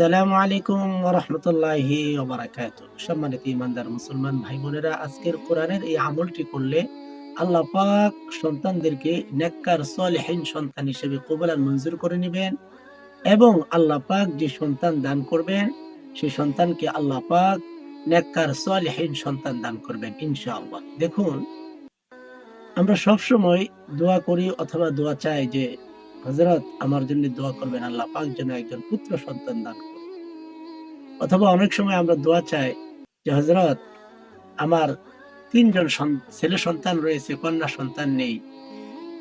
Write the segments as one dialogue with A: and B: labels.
A: আসসালামু আলাইকুম রহমতুল্লাহি সম্মানিত ইমানদার মুসলমান ভাই বোনেরা আজকের কোরআনের এই আমলটি করলে আল্লাহ পাক সন্তানদেরকে নেককার সন্তান হিসেবে মঞ্জুর করে নেবেন এবং আল্লাহ পাক যে সন্তান দান করবেন সেই সন্তানকে আল্লাহ পাক নেককার সন্তান দান করবেন ইনশাআল্লাহ। দেখুন, আমরা সব সময় দোয়া করি অথবা দোয়া চাই যে হজরত আমার জন্য দোয়া করবেন, আল্লাহ পাক যেন একজন পুত্র সন্তান দান অথবা অনেক সময় আমরা দোয়া চাই যে হজরত আমার তিনজন ছেলে সন্তান রয়েছে, কন্যা সন্তান নেই।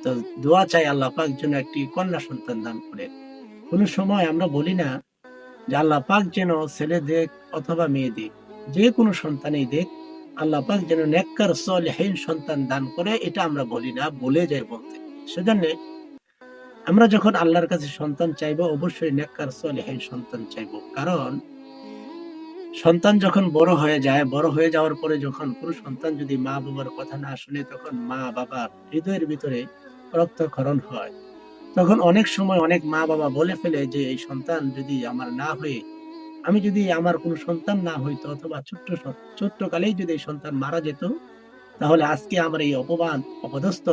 A: তো দোয়া চাই আল্লাহ পাক যেন একটি কন্যা সন্তান দান করে। কোন সময় আমরা বলি না যে, আল্লাহ পাক যেন ছেলে দেখ অথবা মেয়ে দেখ। যে কোনো সন্তানই দেখ, আল্লাহ পাক যেন নেককার, সলেহীন সন্তান দান করে, এটা আমরা বলি না, বলে যাই বলতে। সেজন্য আমরা যখন আল্লাহর কাছে সন্তান চাইব, অবশ্যই নেককার, সলেহীন সন্তান চাইব। কারণ সন্তান যখন বড় হয়ে যায়, বড় হয়ে যাওয়ার পরে যখন কোনো সন্তান যদি মা বাবার কথা না শুনে তখন মা বাবার হৃদয়ের ভিতরে রক্তক্ষরণ হয়। তখন অনেক সময় অনেক মা বাবা বলে ফেলে যে, এই সন্তান যদি আমার না হয়ে, আমি যদি আমার কোনো সন্তান না হইতো অথবা ছোট্ট স- ছোট্ট কালেই যদি এই সন্তান মারা যেত, তাহলে আজকে আমার এই অপমান অপদস্থ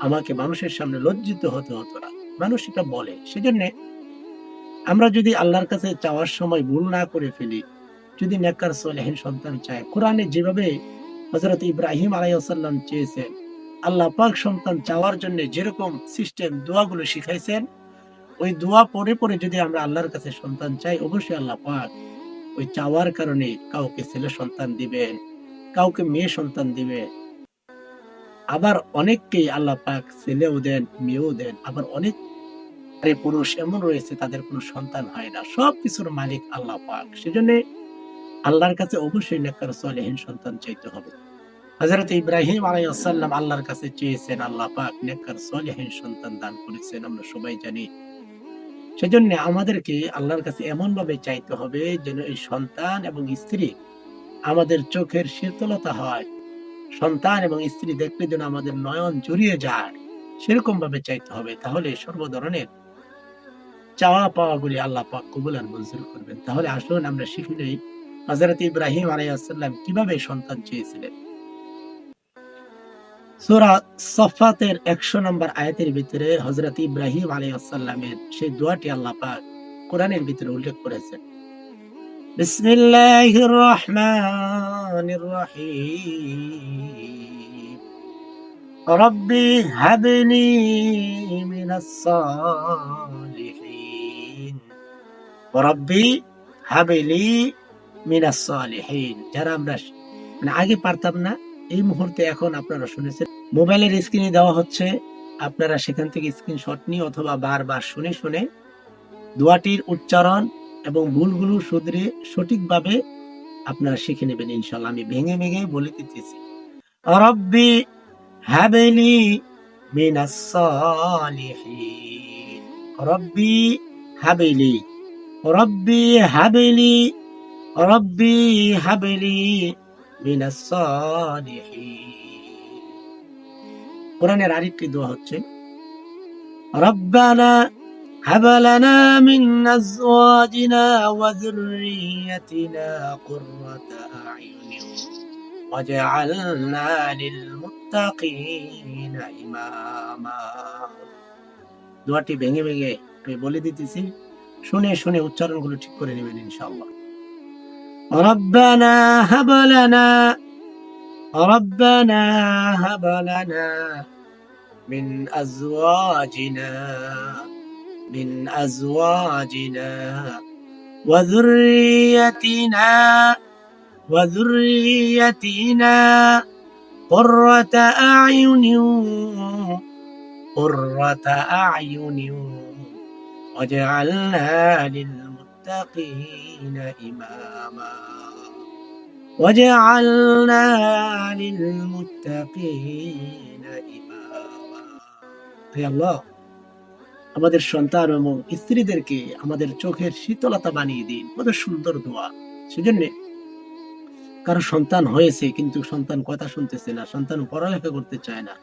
A: আমাকে মানুষের সামনে লজ্জিত হতে হতো না। মানুষ এটা বলে। সেজন্যে আমরা যদি আল্লাহর কাছে চাওয়ার সময় ভুল না করে ফেলি যদি নেককার সলেহীন সন্তান চায়। কোরআনে যেভাবে হজরত ইব্রাহিম আলাইসাল্লাম চেয়েছেন, আল্লাহ পাক সন্তান চাওয়ার জন্য যেরকম সিস্টেম দোয়াগুলো শিখাইছেন, ওই দোয়া পরে পরে যদি আমরা আল্লাহর কাছে সন্তান চাই, অবশ্যই আল্লাহ পাক ওই চাওয়ার কারণে কাউকে ছেলে সন্তান দিবেন, কাউকে মেয়ে সন্তান দিবে আবার অনেককেই আল্লাহ পাক ছেলেও দেন, মেয়েও দেন, আবার অনেক পুরুষ এমন রয়েছে, তাদের কোনো সন্তান হয় না। সব কিছুর মালিক আল্লাহ পাক। সেজন্য আল্লাহর কাছে অবশ্যই নেককার, সলেহীন সন্তান চাইতে হবে। হযরত ইব্রাহিম আলাইহিসসালাম আল্লাহর কাছে চেয়েছেন, আল্লাহ পাক নেককার, সলেহীন সন্তান দান করেছেন, আমরা সবাই জানি। সেজন্য আমাদেরকে আল্লাহর কাছে এমন ভাবে চাইতে হবে যেন এই সন্তান এবং স্ত্রী আমাদের চোখের শীতলতা হয়। সন্তান এবং স্ত্রী দেখলে যেন আমাদের নয়ন জুড়িয়ে যায়। সেরকম ভাবে চাইতে হবে। তাহলে সর্ব ধরনের চাওয়া পাওয়া গুলি আল্লাহ পাক কবুল আর মঞ্জুর করবেন। তাহলে আসুন আমরা শিখে নেই হযরত ইব্রাহিম আলাইহিসসালাম কীভাবে সন্তান চেয়েছিলেন? সূরা সফাতের 100 নম্বর আয়াতের ভিতরে হযরত ইব্রাহিম আলাইহিসসালামের সেই দোয়াটি আল্লাহ পাক কোরআনের ভিতরে উল্লেখ করেছেন। বিসমিল্লাহির রহমানির রহিম। রব্বি হাবনি মিনাস সালিহিন। রব্বি হাবলি যারা আমরা মানে আগে পারতাম না, এই মুহূর্তে এখন আপনারা শুনেছেন। মোবাইলের স্ক্রিনে দেওয়া হচ্ছে, আপনারা সেখান থেকে স্ক্রিনশট নিয়ে অথবা বারবার শুনে শুনে দোয়াটির উচ্চারণ এবং ভুলগুলো শুধরে সঠিকভাবে আপনারা শিখে নেবেন ইনশাল্লাহ আমি ভেঙে ভেঙে বলে দিতেছি। রব্বি হাবেলি মিনাস সালিহিন। রব্বি হাবেলি রব্বি হাবেলি রব্বি হাবেলি মিনাস সালিহিন কোরআনের আরেকটি দোয়া হচ্ছে রব্বানা هب لنا من أزواجنا وذريتنا قرة أعين واجعلنا للمتقين إماما দোয়াটি ভেঙে ভেঙে আমি বলে দিতেছি শুনে শুনে উচ্চারণগুলো ঠিক করে নেবেন ইনশাআল্লাহ ربنا هب لنا ربنا هب لنا من أزواجنا من أزواجنا وذريتنا وذريتنا قرة أعين قرة أعين واجعلنا للمتقين إماما وجعلنا للمتقين إماما يا الله আমাদের সন্তান এবং স্ত্রীদেরকে আমাদের চোখের শীতলতা বানিয়ে দিন কত সুন্দর দোয়া সেজন্য কারো সন্তান হয়েছে কিন্তু সন্তান কথা শুনতেছে না সন্তান পড়ালেখা করতে চায় না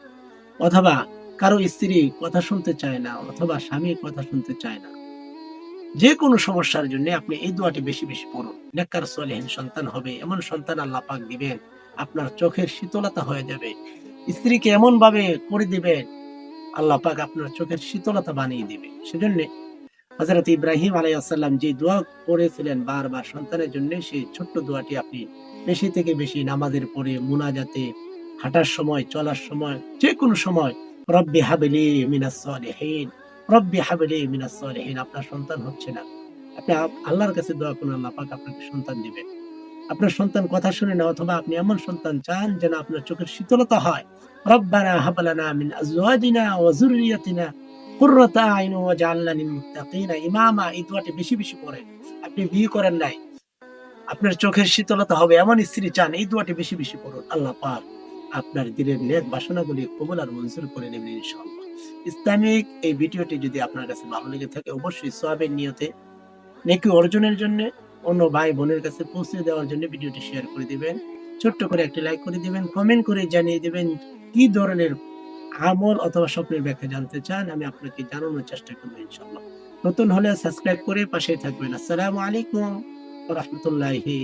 A: অথবা কারো স্ত্রী কথা শুনতে চায় না অথবা স্বামী কথা শুনতে চায় না যে কোনো সমস্যার জন্য আপনি এই দোয়াটি বেশি বেশি পড়ুন। নেককার সলেহীন সন্তান হবে, এমন সন্তান আল্লাহ পাক দিবেন, আপনার চোখের শীতলতা হয়ে যাবে, স্ত্রীকে এমন ভাবে করে দিবেন, আল্লাহ পাক আপনার চোখের শীতলতা বানিয়ে দিবে। সেজন্য হজরত ইব্রাহিম আলাইসাল্লাম যে দোয়া করেছিলেন বারবার সন্তানের জন্য, সেই ছোট্ট দোয়াটি আপনি বেশি থেকে বেশি নামাজের পরে মুনাজাতে, হাঁটার সময়, চলার সময় যে কোনো সময়, রব্বি হাবিলি মিনাস সলিহিন রব্বি হাবিলি মিনাস সলিহিন, আপনার সন্তান হচ্ছে না। আপনি আল্লাহর কাছে দোয়া করুন, আল্লাহ পাক আপনাকে সন্তান দিবেন আপনার সন্তান কথা শুনে না অথবা আপনি এমন সন্তান চান যেন আপনার চোখের শীতলতা হয়। রব্বানা হাবলানা মিন আজওয়াজিনা ওয়া যুররিয়াতিনা কুররাতা আইন ওয়াজআলনা লিল মুত্তাকিনা ইমামা। এই দোয়াটি বেশি বেশি পড়েন। আপনি বিয়ে করেন নাই। আপনার চোখের শীতলতা হবে, এমন স্ত্রী চান, এই দোয়াটি বেশি বেশি পড়ুন। আল্লাহ পাক আপনার দিলের নেক বাসনাগুলি কবুল আর মঞ্জুর করে নেবেন ইনশাআল্লাহ। ইসলামিক এই ভিডিওটি যদি আপনার কাছে ভালো লেগে থাকে, অবশ্যই সোয়াবের নিয়তে নেকি অর্জনের জন্য অন্য ভাই বোনের কাছে পৌঁছে দেওয়ার জন্য ভিডিওটি শেয়ার করে দিবেন। ছোট্ট করে একটি লাইক করে দিবেন কমেন্ট করে জানিয়ে দিবেন কি ধরনের আমল অথবা স্বপ্নের ব্যাখ্যা জানতে চান, আমি আপনাকে জানানোর চেষ্টা করব ইনশাআল্লাহ। নতুন হলে সাবস্ক্রাইব করে পাশে থাকবেন। আসসালামু আলাইকুম রহমতুল্লাহি